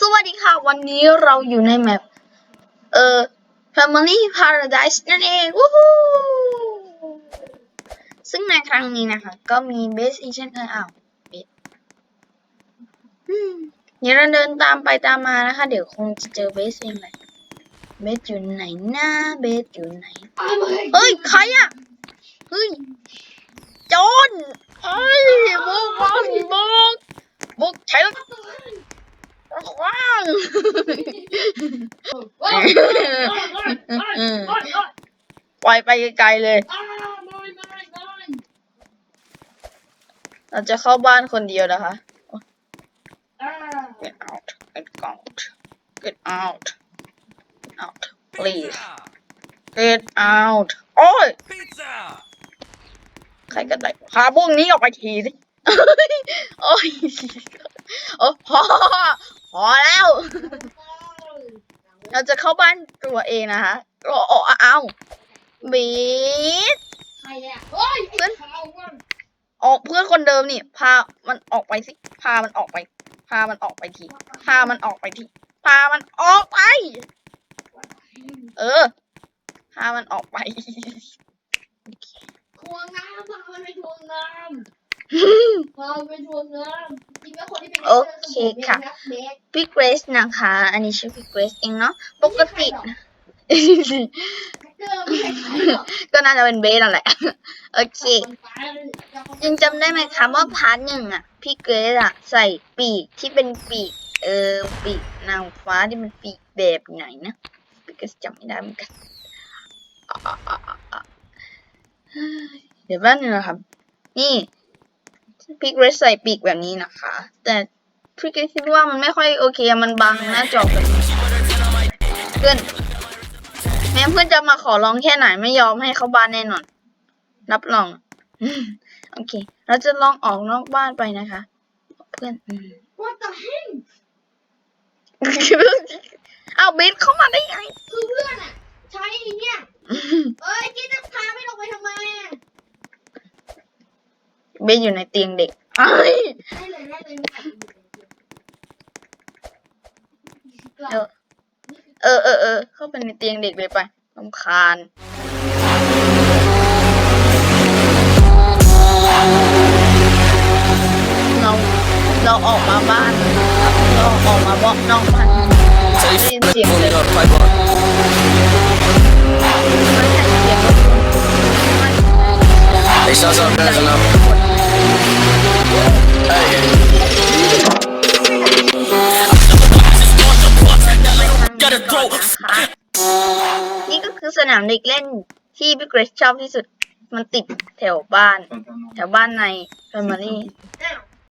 สวัสดีค่ะ วันนี้เราอยู่ในแมปเอ่อ Family Paradise นั่นเองวู้ฮู้ซึ่งในครั้งนี้นะคะ ก็มีเบสอีกเช่นเอ้าวเบสอืมเดี๋ยเราเดินตามไปตามมานะคะ เดี๋ยวคงจะเจอเบสเองแหละเบสอยู่ไหนนะเบสอยู่ไหน เฮ้ย ใครอะเฮ้ยโจนเฮ้ยบุกบุกบุกบุกใช้ข ว้างปล่อยไปไกลๆเลย เราจะเข้าบ้านคนเดียวนะคะ get out get out get out get out please get out โอ้ย Pizza! ใครก็ได้พาพวกนี้ออกไปทีสิโอ้ยโอ้พอพ อแล้ว เราจะเข้าบ้านตัวเองนะคะโอ้โอ้เอาบีดเพื่อนออกเพื่อนคนเดิมนี่ พามันออกไปสิ พามันออกไป พามันออกไปที พามันออกไปที พามันออกไป เออ พามันออกไปทวงน้ำพามันไปทวงน้ำพามันไปทวงน้ำ โอเคค่ะพี่เกรซนะคะ อันนี้ชื่อพี่เกรซเองเนาะปกติก็น่าจะเป็นเบสนั่นแหละ โอเค ยังจำได้ไหมคะว่าพาร์ทหนึ่งอะ พี่เกรซอะ ใส่ปีกที่เป็นปีก เออ ปีกนางฟ้าที่มันปีกแบบไหนนะพี่เกรซจำไม่ได้เหมือนกันเดี๋ยวแป๊บนึงนะครับ นี่ พี่เกรซใส่ปีกแบบนี้นะคะ แต่พี่เกรซคิดว่ามันไม่ค่อยโอเคมันบังหน้าจอแบบนี้เพื่อนแม้เพื่อนจะมาขอร้องแค่ไหนไม่ยอมให้เข้าบ้านแน่นอนรับรองอืมโอเค เราจะลองออกนอกบ้านไปนะคะ เพื่อนอืมว่าแต่เฮ้ยเอาเบสเข้ามาได้ไง คือเพื่อนอะ ใช้ไอ้เนี่ยเอ้ยกิ๊จะพาไม่ลงไปทำไมอะ เบสอยู่ในเตียงเด็กเอ้ยเอเออ เออเออเออเข้าไปในเตียงเด็กเลยไปลำคาญเราเราออกมาบ้านเราออกมาบอกนอกบ้านได้ยินเสียงเลยไม่ใช่เสียงรถไม่ในี่ก็คือสนามเด็กเล่นที่พี่เกรซชอบที่สุด มันติดแถวบ้าน แถวบ้านในแฟมิลี่